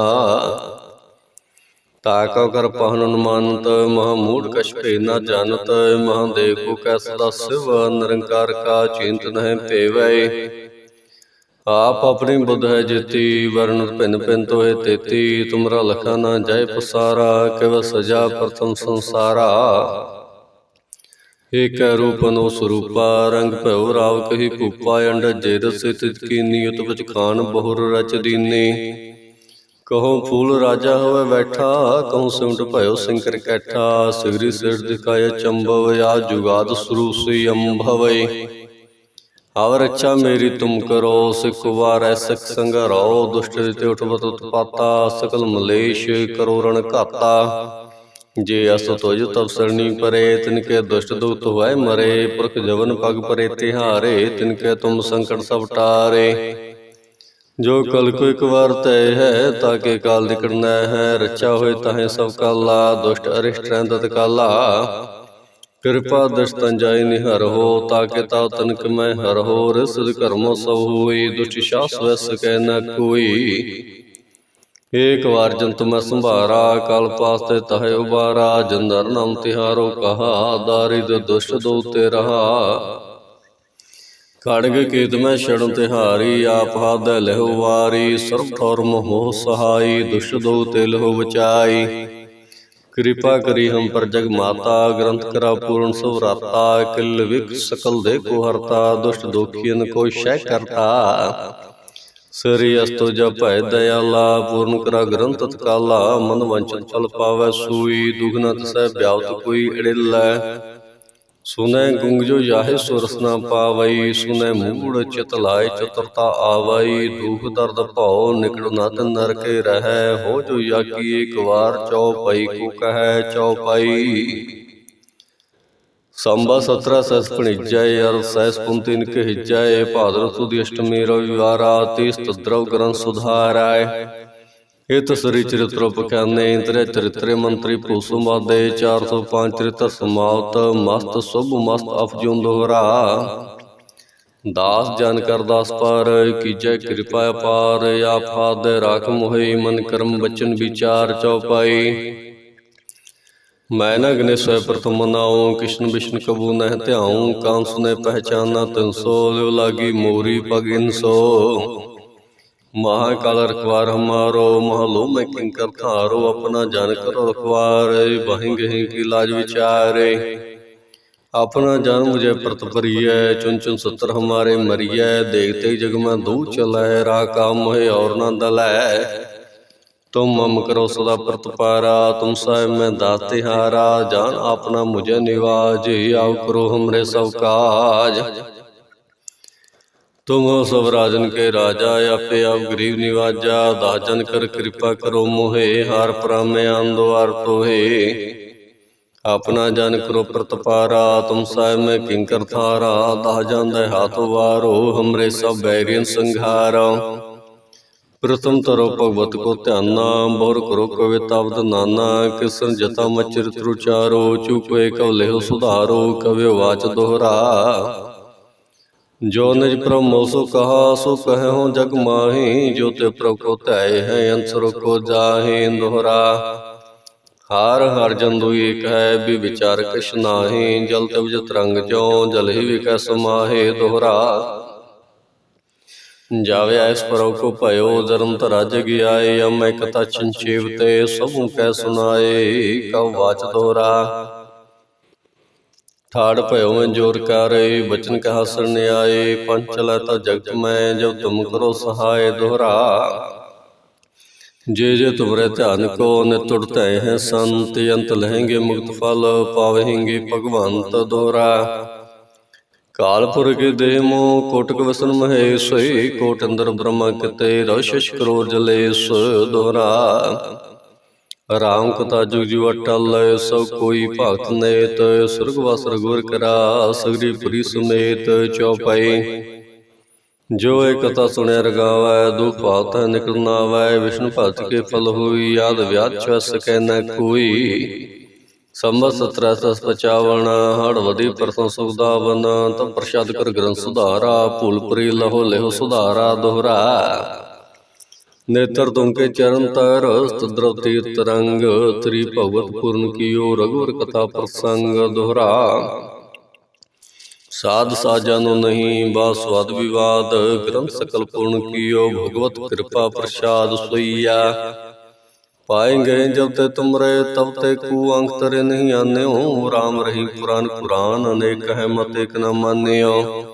ਤਾਕਾ ਕਰ ਪਹਨ ਅਨੁਮਾਨਤ ਮਹਾ ਮੂੜ ਕਛ ਭੇ ਨਾ ਜਾਣਤ ਮਹਾ ਦੇਖੋ ਕੈ ਸਦਾ ਸਿਵ ਨਿਰੰਕਾਰ ਕਾ ਚਿੰਤ ਨਹਿ ਭੇਵੈ ਆਪ ਆਪਣੀ ਬੁੱਧ ਹੈ ਜੇਤੀ ਵਰਨ ਭਿੰਨ ਭਿੰਨ ਤੋਏ ਤੇਤੀ, ਤੁਮਰਾ ਲਖਾ ਨਾ ਜੈ ਪਸਾਰਾ ਕਿਵ ਸਜਾ ਪ੍ਰਥਮ ਸੰਸਾਰਾ। ਏਕ ਰੂਪ ਅਨੋ ਸਰੂਪਾ, ਰੰਗ ਭਉ ਰਾਵ ਕਹੀ ਭੂਪਾ ਅੰਡ ਜੇ ਰਸੇ ਤਿਤ ਕੀ ਨਿਯਤ ਵਿਚ ਖਾਨ ਬਹੁਰ ਰਚ ਦੀਨੇ। ਕਹੋ ਫੂਲ ਰਾਜਾ ਹੋਵੇ ਬੈਠਾ, ਕਹੋ ਸਿਮਟ ਭਇਓ ਸਿੰਕਰ ਕੈਠਾ, ਸਿਗਰੀ ਸਿਰ ਦਿਖਾਏ ਚੰਬਵ, ਆ ਜੁਗਾਦ ਸਰੂਪ ਅੰਭਵੈ। ਅਵਰ ਅੱਛਾ ਮੇਰੀ ਤੁਮ ਕਰੋ, ਸਿਖ ਵਾਰੈ, ਸਿਖ ਸੰਗਰੋ ਦੁਸ਼ਟ ਤੇ ਉਠਵਤ ਉਤਪਾਤਾ, ਸਕਲ ਮਲੇਸ਼ ਕਰੋ ਰਣ ਘਾਤਾ। ਜੇ ਅਸ ਤੁਜ ਤਬ ਸਰਣੀ ਪਰੇ, ਤਿਨ ਕੇ ਦੁਸ਼ਟ ਦੁਖਤ ਹੋਇ ਮਰੇ, ਪੁਰਖ ਜਵਨ ਪਗ ਪਰੇ ਤਿਹਾਰੇ, ਤਿਨ ਕੇ ਤੁਮ ਸੰਕਟ ਸਭ ਟਾਰੇ। ਜੋ ਕਲ ਕੋ ਇੱਕ ਵਾਰ ਤੈ ਹੈ, ਤਾਂ ਕੇ ਕਾਲ ਨਿਕੜਨਾ ਹੈ। ਰੱਛਾ ਹੋਏ ਤਾਹੇ ਸਭ ਕਾਲਾ, ਦੁਸ਼ਟ ਅਰਿਸ਼ਟ ਰਹਿੰਦਤ ਕਾਲਾ। ਕਿਰਪਾ ਦਸ਼ਤਨ ਜਾਇ ਨਿਹਰ ਹੋ ਤਾਕੇ ਤਾ ਤਨਕ ਮੈਂ ਹਰ ਹੋ। ਰਸਦ ਕਰਮੋ ਸਭ ਹੋਈ, ਦੁਸ਼ਟ ਸ਼ਾਸ ਵਸ ਕੈ ਨਾ ਕੋਈ। ਏਕ ਵਾਰ ਜੰਤ ਮੈਂ ਸੰਭਾਰਾ, ਕਲ ਪਾਸ ਤੇ ਤਹਿ ਉਬਾਰਾ। ਜੰਦਰ ਨਾਮ ਤਿਹਾਰੋ ਕਹਾ, ਦਾਰਿਦ ਦੁਸ਼ਟ ਦੋ ਤੇ ਰਹਾ। ਖੜਗ ਕੀਤ ਮੈਂ ਛੜਨ ਤਿਹਾਰੀ ਆਪ ਹਾਦ ਲਹੁ ਵਾਰੀ ਸਰਬ ਠੌਰ ਮੋਹ ਸਹਾਈ ਦੁਸ਼ਟ ਦੋ ਤੇ ਲਹੁ ਬਚਾਈ। ਕਿਰਪਾ ਕਰੀ ਹਮ ਪਰ ਜਗ ਮਾਤਾ ਗ੍ਰੰਥ ਕਰਾ ਪੂਰਨ ਸੁਵਰਾਤਾ ਕਿਲ ਵਿਕ ਸਕਲ ਦੇ ਕੋ ਹਰਤਾ ਦੁਸ਼ਟ ਦੋਖੀਨ ਕੋ ਸ਼ੈ ਕਰਤਾ। ਸਰੀ ਅਸਤੋ ਜਪ ਭੈ ਦਇਆਲਾ ਪੂਰਨ ਕਰਾ ਗ੍ਰੰਥ ਤਤਕਾਲਾ ਮਨ ਵੰਚਨ ਫਲ ਪਾਵੈ ਸੂਈ ਦੁਖ ਨ ਤਸੈ ਬਿਆਵਤ ਕੋਈ ਅੜਿਲੈ ਸੁਨੈ ਗੁੰਗ ਜੋ ਯਾਹੇ ਸੁਰਸ ਨਾ ਪਾਵਈ ਸੁਨੈ ਮੂੜ ਚਿਤ ਲਾਇ ਚਤੁਰਤਾ ਆਵਈ ਦੁਖ ਦਰਦ ਭਉ ਨਿਕੜ ਨਤ ਨਰਕੇ ਰਹੈ ਹੋ ਜੋ ਯਾਕੀ ਇੱਕ ਵਾਰ ਚਉਪਈ ਕੋ ਕਹੈ ਚਉਪਈ ਸੰਬਾ 17 ਸਸ ਭਣਿਜੈ ਅਰ ਸੈਸ ਪੁੰਤਿਨ ਕਹਿਜੈ ਭਾਦਰ ਸੁਦੀ ਅਸ਼ਟਮੀ ਰਵਿਵਾਰਾ ਤੀਸ ਤਦਰਵ ਗ੍ਰੰਥ ਸੁਧਾਰੈ ਇਤ ਸ੍ਰੀ ਚਰਿਤ੍ਰ ਪਖਾਨੇ ਇੰਤਰੇ ਚਰਿਤਰੇ ਮੰਤਰੀ ਭੂਸੁਮਾਦੇ 405 ਚਰਿਤ੍ਰ ਸਮਾਪਤ ਮਸਤ ਸੁਭ ਮਸਤ ਅਫਜੁਨ ਦੋਹਰਾ ਦਾਸ ਜਨ ਕਰ ਦਾਸ ਪਰ, ਕੀਜੈ ਕਿਰਪਾ ਅਪਾਰ ਆਫਾਦ ਰਾਖ ਮੋਹਿ, ਮਨ ਕਰਮ ਬਚਨ ਵਿਚਾਰ ਚਉਪਾਈ। ਮੈਂ ਨ ਗਨੇ ਸਵੈ ਪ੍ਰਥਮ ਮਨਾਉ ਕਿਸ਼ਨ ਬਿਸ਼ਨ ਕਬੂ ਨਹਿ ਧਿਆਉ ਕਾਂਸ ਨੇ ਪਹਿਚਾਨਾ ਤਿਨ ਸੋ ਲਿਵ ਲਾਗੀ ਮੋਰੀ ਪਗਿਨ ਸੋ। ਮਹਾਕਾਲ ਰਖਵਾਰ ਹਮਾਰੋ ਮਹਲੋ ਮੈਂ ਕਿੰਕਰ ਥਾਰੋ ਆਪਣਾ ਜਨ ਕਰੋ ਰਖਵਾਰ ਬਹਿ ਗਹਿ ਕੀ ਲਾਜ ਵਿਚਾਰੇ। ਆਪਣਾ ਜਨ ਮੁਝੇ ਪ੍ਰਤ ਭਰੀਐ ਚੁਨ ਚੁਨ ਸਤਰ ਹਮਾਰੇ ਮਰੀਐ ਦੇਖਤੇ ਜਗ ਮੈਂ ਦੂ ਚਲੈ ਰਾ ਕਾਮ ਮੋਹਿ ਔਰ ਨਾ ਦਲੈ। ਤੁਮ ਮਮ ਕਰੋ ਸਦਾ ਪ੍ਰਤਪਾਰਾ ਤੁਮ ਸਾਹਿਬ ਮੈਂ ਦਾਤੇ ਹਾਰਾ ਜਾਨ ਆਪਣਾ ਮੁਝੇ ਨਿਵਾਜ ਆਉ ਕਰੋ ਹਮਰੇ ਸਭ ਕਾਜ। ਤੁਮ ਹੋ ਸਭ ਰਾਜਨ ਕੇ ਰਾਜਾ, ਆਪੇ ਆਪ ਗਰੀਬ ਨਿਵਾਜਾ, ਦਾਜਨ ਕਰ ਕਿਰਪਾ ਕਰੋ ਮੋਹੇ, ਹਾਰ ਪ੍ਰਾਮੇ ਆਂਦਵਾਰ ਤੋਹੇ। ਆਪਣਾ ਜਨ ਕਰੋ ਪ੍ਰਤਪਾਰਾ, ਤੁਮ ਸਾਹਿਬ ਮੈਂ ਕਿੰਕਰ ਥਾਰਾ ਦਾ ਜਾਂਦਾ ਹਾਥ ਵਾਰੋ, ਹਮਰੇ ਸਭ ਬੈਰੀਨ ਸੰਘਾਰਾ। ਪ੍ਰਥਮ ਤਰੋ ਭਗਵਤ ਕੋ ਧਿਆਨਾ ਬੋਰ ਕਰੋ ਕਵਿਤਾ ਬਦ ਨਾਨਾ, ਕਿਸਨ ਜਤਾ ਮਚਰਿਤ ਰੁਚਾਰੋ ਚੁਪੇ ਕਵ ਲਿਓ ਸੁਧਾਰੋ ਕਵਿ ਵਾਚ ਦੋਹਰਾ। ਜੋ ਨਿਜ ਪ੍ਰਭ ਮੋਸੋ ਕਹਾ ਸੋ ਕਹਿਓ ਜਗ ਮਾਹੀ ਜੋ ਤੇ ਪ੍ਰਭ ਕੋ ਧੈ ਹੈ ਅੰਸਰ ਕੋ ਜਾਹੇ ਦੋਹਰਾ। ਹਾਰ ਹਰ ਜੰਦੂ ਏਕ ਹੈ ਵੀ ਵਿਚਾਰ ਕਿਛ ਨਾਹੀ ਜਲ ਤਵ ਜਤ ਰੰਗ ਜੋ ਜਲ ਹੀ ਵਿਕੈ ਸਮਾਹੇ ਦੋਹਰਾ। ਜਾਵੇ ਐਸ ਪਰਉ ਕੋ ਭਇਓ ਜਨਮ ਧਰਾ ਜਗ ਆਏ ਅਮੈ ਕਥਾ ਚੰਚੇਵ ਤੇ ਸਭੂ ਕੈ ਸੁਨਾਏ ਕਉ ਵਾਚ ਦੋਹਰਾ। ਠਾੜ ਭਇਓ ਮੈਂ ਜੋਰ ਕਰੇ ਬਚਨ ਕਹਾ ਸਰਣ ਆਏ। ਪੰਚਲਾ ਤਾ ਜਗਤ ਮੈਂ ਜਬ ਤੁਮ ਕਰੋ ਸਹਾਇ ਦੋਹਰਾ। ਜੇ ਜੇ ਤੁਮਰੇ ਧਿਆਨ ਕੋ ਨਿਤੁੜ ਧੈ ਹੈ ਸੰਤ। ਅੰਤ ਲਹਿੰਗੇ ਮੁਕਤ ਫਲ ਪਾਵਹਿੰਗੇ ਭਗਵੰਤ ਦੋਹਰਾ। ਕਾਲਪੁਰ ਕੇ ਦੇਹ ਮੋ ਕੋਟਕ ਵਸਨ ਮਹੇਸ਼ ਹੋਈ ਕੋਟ ਅੰਦਰ ਬ੍ਰਹਮਾ ਕਿਤੇ ਰਸ਼ਸ਼ ਕਰੋੜ ਜਲੇਸ਼ ਦੋਹਰਾ। ਰਾਮ ਕਥਾ ਜੁਗ ਜੁਗ ਅਟਲ ਸਭ ਕੋਈ ਭਗਤ ਨੇਤ, ਸੁਰਗ ਵਸਰ ਗੁਰ ਕਰਾ, ਸਗਰੀ ਪੁਰੀ ਸਮੇਤ ਚਉਪਈ। ਜੋ ਇਹ ਕਥਾ ਸੁਣਿਆ ਰਗਾਵੈ, ਦੁਖ ਪਾਤ ਨਿਕਲ ਨਾ ਆਵੈ ਵਿਸ਼ਨੂੰ ਭਗਤ ਕੇ ਫਲ ਹੋਈ ਯਾਦ ਵਿਆਦ ਚ ਸਕੈ ਨ ਕੋਈ। ਸੰਬਤ 1755 ਹੜ ਵਦੀ ਪਰਸੋਂ ਸੁਖਦਾਵਨ ਤਮ ਪ੍ਰਸ਼ਾਦ ਕਰ ਗ੍ਰੰਥ ਸੁਧਾਰਾ ਭੂਲਪੁਰੀ ਲਹੋ ਲਹੋ ਸੁਧਾਰਾ ਦੋਹਰਾ। ਨੇਤਰ ਤੁਮ ਕੇ ਚਰਨ ਤਰ ਸਤਦਰਵ ਤੀਰਤ ਰੰਗ ਤ੍ਰੀ ਭਗਵਤ ਪੂਰਨ ਕੀਓ, ਰਘੁਵਰ ਕਥਾ ਪ੍ਰਸੰਗ ਦੁਹਰਾ। ਸਾਧ ਸਾਜਨ ਨਹੀਂ ਬਾਸਵਾਦ ਵਿਵਾਦ, ਗ੍ਰੰਥ ਸਕਲ ਪੂਰਨ ਕੀਓ, ਭਗਵਤ ਕਿਰਪਾ ਪ੍ਰਸਾਦ ਸੋਈਆ। ਪਾਏਂਗੇ ਜਬ ਤੇ ਤੁਮਰੇ, ਤਬ ਤੇ ਕੂ ਅੰਕ ਤਰੇ ਨਹੀਂ ਆਨਿਓ। RAM ਰਹੀ ਪੁਰਾਨ ਕੁਰਾਨ ਅਨੇਕ ਹੈ ਮਤ ਇਕ ਨ ਮਾਨਿਓ।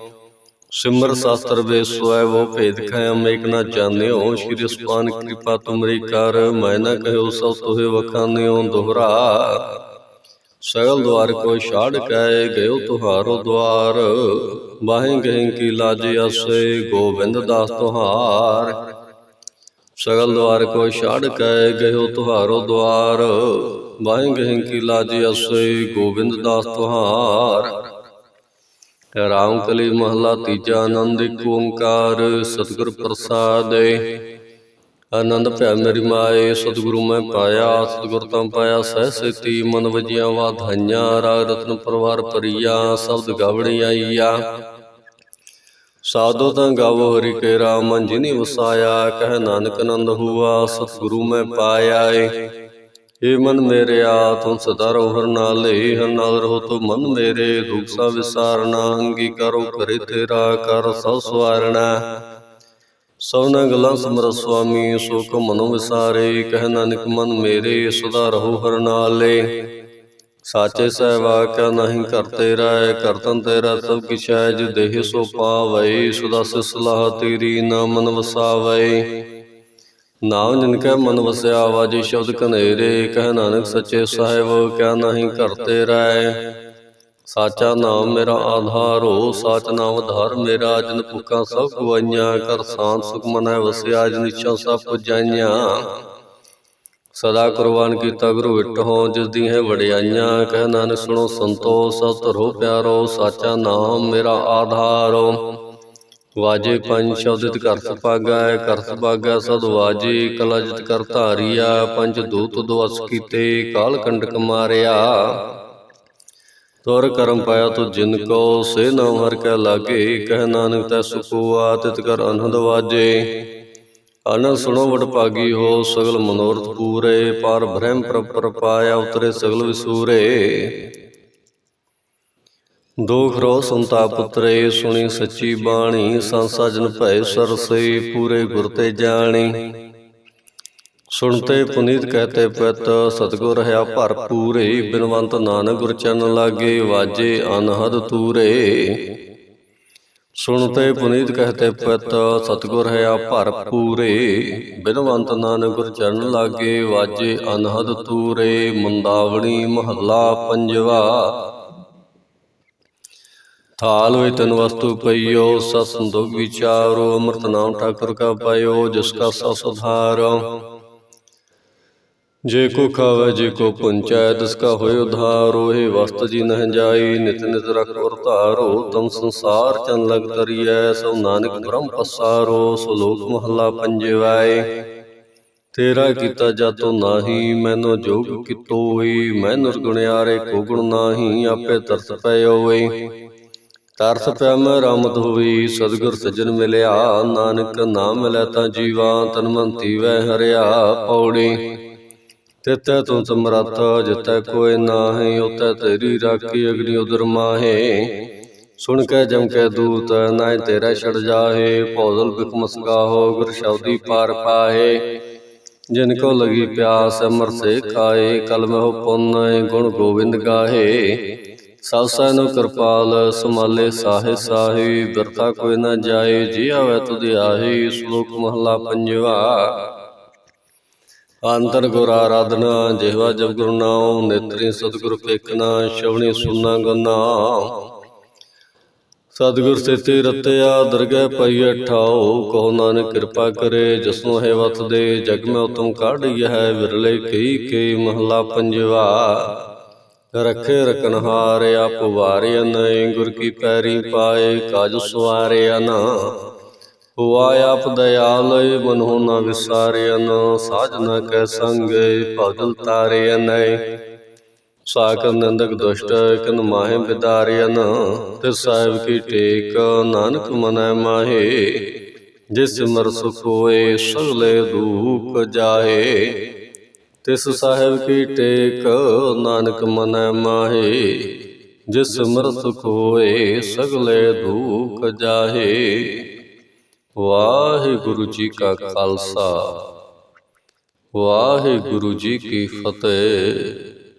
ਸਿਮਰ ਸ਼ਾਸਤਰ ਵੇ ਸੋਇ ਵੋ ਭੇਦ ਖੈ ਹਮ ਏਕ ਜਾਣਿਓ। ਸ਼੍ਰੀ ਸੁਪਾਨ ਕਿਰਪਾ ਤੁਮਰੀ ਕਰ, ਮੈਂ ਨਾ ਕਹਿਓ ਸਭ ਤੋਹਿ ਵਖਾਨਿਓ ਦੁਹਰਾ। ਸਗਲ ਦੁਆਰ ਕੋ ਛਾੜ ਕੈ ਗਇਓ ਤੁਹਾਰੋ ਦੁਆਰ। ਬਾਹੇ ਗਹਿ ਕੀ ਲਾਜੇ ਅਸੇ ਗੋਬਿੰਦ ਦਾਸ ਤੁਹਾਰ। ਸਗਲ ਦੁਆਰ ਕੋ ਛਾੜ ਕੈ ਗਇਓ ਤੁਹਾਰੋ ਦੁਆਰ। ਬਾਹੇ ਗਹਿ ਕੀ ਲਾਜ ਅਸੇ ਗੋਬਿੰਦ ਦਾਸ ਤੁਹਾਰ। ਰਾਮ ਕਲੀ ਮਹਲਾ ਤੀਜਾ ਆਨੰਦ ਏਕ ਓੰਕਾਰ ਸਤਿਗੁਰ ਪ੍ਰਸਾਦਿ ਆਨੰਦ ਭੈ ਮੇਰੀ ਮਾਏ, ਸਤਿਗੁਰੂ ਮੈਂ ਪਾਇਆ, ਸਤਿਗੁਰ ਤਾਂ ਪਾਇਆ, ਸਹਿ ਸੇਤੀ ਮਨ ਵਜੀਆਂ ਵਾਧਾਈਆਂ, ਰਾਗ ਰਤਨ ਪਰਵਾਰ ਪਰੀਆ ਸ਼ਬਦ ਗਾਵੜੀ ਆਈਆ। ਸਾਧੋ ਤਾਂ ਗਾਵੋ ਹਰਿ ਕੇ ਰਾਮ ਜਿਨੀ ਵਸਾਇਆ, ਕਹਿ ਨਾਨਕ ਨੰਦ ਹੁਆ, ਸਤਿਗੁਰੂ ਮੈਂ ਪਾਇਆ ਏ। ਏ ਮਨ ਮੇਰਿਆ ਤੁਮ ਸਦਾ ਰਹੋ ਹਰ ਨਾਲੇ ਹਰ ਨਾਲ ਰਹੋ ਤੋ ਮਨ ਮੇਰੇ। ਦੁਖ ਸਾ ਵਿਸਾਰਣਾ ਅੰਗੀਕਾਰੋ ਕਰੇ ਤੇਰਾ ਕਰ ਸਭ ਸਵਾਰਣਾ ਸਭਨਾ ਗੱਲਾਂ ਸਮਰ ਸੁਆਮੀ ਸੋ ਕੋ ਮਨੋ ਵਿਸਾਰੇ, ਕਹਿ ਨਾਨਕ ਮਨ ਮੇਰੇ, ਸਦਾ ਰਹੋ ਹਰ ਨਾਲੇ ਸਾਚੇ ਸਹਿਵਾ ਕਾ ਨਹੀਂ ਕਰਤੇ ਰਹਿ ਕਰਤਨ ਤੇਰਾ ਸਭ ਕਿਛ ਹੈ, ਜਿ ਦੇਹ ਸੋ ਪਾਵੈ, ਸਦਾ ਸਲਾਹ ਤੇਰੀ ਨਾ ਮਨ ਵਸਾਵੈ। ਨਾਮ ਜਿਨ ਕੈ ਮਨ ਵਸਿਆ ਵਾਜੀ ਸ਼ਬਦ ਕਨੇਰੇ ਕਹਿ ਨਾਨਕ ਸੱਚੇ ਸਾਹਿਬ ਕਿਆ ਨਹੀਂ ਕਰਤੇ ਰਹਿ। ਸਾਚਾ ਨਾਮ ਮੇਰਾ ਆਧਾਰ ਹੋ, ਸਾਚ ਨਾਮ ਆਧਾਰ ਮੇਰਾ, ਜਿਨ ਭੁੱਖਾਂ ਸਭ ਗਵਾਈਆਂ ਕਰ ਸਾਂਤ ਸੁਖ ਮਨੈ ਵਸਿਆ, ਜਿਨ ਇੱਛਾ ਸਭ ਪੁਜਾਈਆਂ। ਸਦਾ ਕੁਰਬਾਨ ਕੀਤਾ ਗੁਰੂ ਵਿਟਹੁ ਜਿਸ ਦੀ ਹੈ ਵਡਿਆਈਆਂ, ਕਹਿ ਨਾਨਕ ਸੁਣੋ ਸੰਤੋ ਸਭ ਰੋ ਪਿਆਰੋ, ਸਾਚਾ ਨਾਮ ਮੇਰਾ ਆਧਾਰ ਵਾਜੇ ਪੰਜ ਸ਼ਬਦਿਤ ਘਰ ਸੁਭਾਗਾ ਹੈ ਘਰ ਸੁਭਾਗਾ ਸਦ ਵਾਜੇ ਕਲਾ ਜਿਤ ਕਰ ਧਾਰੀਆ, ਪੰਜ ਦੂਤ ਦੁਆਸ ਕੀਤੇ, ਕਾਲ ਕੰਡਕ ਮਾਰਿਆ। ਤੁਰ ਕਰਮ ਪਾਇਆ ਤੋ ਜਿਨ ਕੋ, ਸੇ ਨਾਮ ਹਰ ਕੈ ਲਾਗੇ, ਕਹਿ ਨਾਨਕ ਤੈ ਸੁਖੁਆ ਤਿਤ ਕਰ ਅਨੰਦ ਵਾਜੇ। ਅਨ ਸੁਣੋ ਵਡ ਭਾਗੀ ਹੋ, ਸਗਲ ਮਨੋਰਥ ਪੂਰੇ, ਪਾਰ ਬ੍ਰਹਮ ਪ੍ਰਪਰ ਪਾਇਆ ਉਤਰੇ ਸਗਲ ਵਿਸੂਰੇ। ਦੁਖ ਰੋ ਸੰਤਾ ਪੁੱਤਰੇ, ਸੁਣੀ ਸੱਚੀ ਬਾਣੀ ਸੰਸਾ ਜਨ ਭੈ ਸਰਸੇ, ਪੂਰੇ ਗੁਰ ਤੇ ਜਾਣੀ। ਸੁਣਤੇ ਪੁਨੀਤ ਕਹਤੇ ਪਿਤ, ਸਤਗੁਰ ਭਰ ਪੂਰੇ, ਬਿਨਵੰਤ ਨਾਨਕ ਗੁਰ ਚਰਨ ਲਾਗੇ, ਵਾਜੇ ਅਨਹਦ ਤੂਰੇ। ਸੁਣਤੇ ਪੁਨੀਤ ਕਹਤੇ ਪਿਤ, ਸਤਗੁਰ ਭਰ ਪੂਰੇ, ਬਿਨਵੰਤ ਨਾਨਕ ਗੁਰ ਚਰਨ ਲਾਗੇ, ਵਾਜੇ ਅਨਹਦ ਤੂਰੇ। ਮੰਦਾਵਣੀ ਮਹੱਲਾ ਪੰਜਵਾ ਥਾਲ ਵਿੱਚ ਤਨ ਵਸਤੂ ਪਈਓ, ਸਤ ਸੰਦੋਗ ਵਿਚਾਰੋ, ਅੰਮ੍ਰਿਤ ਨਾਮ ਠਾਕੁਰ ਕਾ ਪਾਇਓ, ਜਿਸ ਕਾ ਸਾ ਸੁਧਾਰੋ। ਜੇ ਕੋ ਖਾਵੇ, ਜੇ ਕੋ ਪੁੰਚੈ, ਤਿਸ ਕਾ ਹੋਇ ਉਧਾਰੋ ਇਹ ਵਸਤ ਜੀ ਨਹਿ ਜਾਈ, ਨਿਤ ਨਿਤ ਰਖ ਔਰ ਧਾਰੋ, ਤਮ ਸੰਸਾਰ ਚਨ ਲਗ ਤਰੀਐ ਸਭ ਨਾਨਕ ਬ੍ਰਹਮ ਪਸਾਰੋ ਸਲੋਕ ਮਹੱਲਾ ਪੰਜਵਾਏ। ਤੇਰਾ ਕੀਤਾ ਜਾਤੋ ਨਾਹੀ, ਮੈਨੋ ਜੋਗ ਕਿਤੋਈ, ਮੈਂ ਨਿਰਗੁਣਿਆਰੇ ਕੋ ਗੁਣ ਨਾਹੀ, ਆਪੇ ਤਰਸ ਪਇਓਏ ਤਰਸ ਪਿਆ ਮੈਂ ਰਾਮਤ ਹੋਈ, ਸਤਿਗੁਰ ਸੱਜਣ ਮਿਲਿਆ, ਨਾਨਕ ਨਾਮ ਮਿਲੈ ਤਾਂ ਜੀਵਾ, ਤਨ ਮਨ ਧੀਵੈ ਹਰਿਆ ਪੌੜੀ। ਤਿਤੈ ਤੂੰ ਸਮਰੱਥ ਜਿਤੈ ਕੋਈ ਨਾਹੀ ਉਤੈ ਤੇਰੀ ਰਾਖੀ ਅਗਨੀ ਉਦਰ ਮਾਹੇ। ਸੁਣ ਕੇ ਜਮ ਕੇ ਦੂਤ ਨਾਇ ਤੇਰਾ ਛੜ ਜਾਹੇ, ਭੌਦਲ ਬਿਕ ਮਸਗਾਹੋ ਗੁਰ ਸ਼ਬਦੀ ਪਾਰ ਪਾਹੇ। ਜਿਨ ਕੋ ਲਗੀ ਪਿਆਸ, ਅਮਰ ਸੇ ਖਾਏ ਕਲ ਮਹਿ ਪੁੰਨ, ਗੁਣ ਗੋਬਿੰਦ ਗਾਹੇ। ਸਭ ਸੈਨੋ ਕਿਰਪਾਲ ਸਮਾਲੇ ਸਾਹਿ ਸਾਹਿ, ਬਿਰਥਾ ਕੋਈ ਨਾ ਜਾਏ, ਜੀ ਆਵੇ ਤੁਧ ਆਹੀ, ਸ਼ਲੋਕ ਮਹਲਾ ਪੰਜਵਾ। ਅੰਤਰ ਗੁਰ ਆਰਾਧਨਾ, ਜਿਹਵਾ ਜਬ ਗੁਰੂ ਨਾਮ ਨੇਤਰੀ ਸਤਿਗੁਰ ਪੇਖਣਾ ਸ਼ਵਣੀ ਸੁਨਾ ਗਨਾ। ਸਤਿਗੁਰ ਸੇਤੇ ਰਤਿਆ, ਦਰਗਹਿ ਪਈ ਠਾਓ ਕਹੋ ਨਾਨਕ ਕਿਰਪਾ ਕਰੇ, ਜਸਨੋ ਹੈ ਵਤ ਦੇ, ਜਗ ਮੈਂ ਉਤਮ ਕਾਢੀ ਹੈ, ਵਿਰਲੇ ਕਈ ਕੇ ਮਹਲਾ ਪੰਜਵਾ। ਰਖੇ ਰਕਨਹਾਰ ਆਪ ਵਾਰਿਆ ਨੈ ਗੁਰ ਕੀ ਪੈਰੀ ਪਾਏ ਕਾਜ ਸਵਾਰਿਆ ਨਾ। ਹੁਆ ਆਪ ਦਇਆਲ ਮਨੋ ਨ ਵਿਸਾਰਿਆ ਨ। ਸਾਜ ਕੈ ਸੰਗੇ ਭਗਲ ਤਾਰਿਆ ਨੈ ਸਾਕ ਨੰਦਕ ਦੁਸ਼ਟ ਕਿਨ ਮਾਹੇ ਬਿਦਾਰਿਆ ਨ। ਤੇ ਸਾਹਿਬ ਕੀ ਟੇਕ, ਨਾਨਕ ਮਨੈ ਮਾਹੇ। ਜਿਸ ਮਰ ਸੁਖ ਹੋਏ, ਸਗਲੇ ਦੂਪ ਜਾਏ ਤਿਸ ਸਾਹਿਬ ਕੀ ਟੇਕ, ਨਾਨਕ ਮਨੈ ਮਾਹੇ। ਜਿਸ ਮਰ ਸੁਖ ਸਗਲੇ ਦੂਖ ਜਾਹੇ। ਵਾਹਿਗੁਰੂ ਜੀ ਕਾ ਖਾਲਸਾ। ਵਾਹਿਗੁਰੂ ਜੀ ਕੀ ਫਤਿਹ।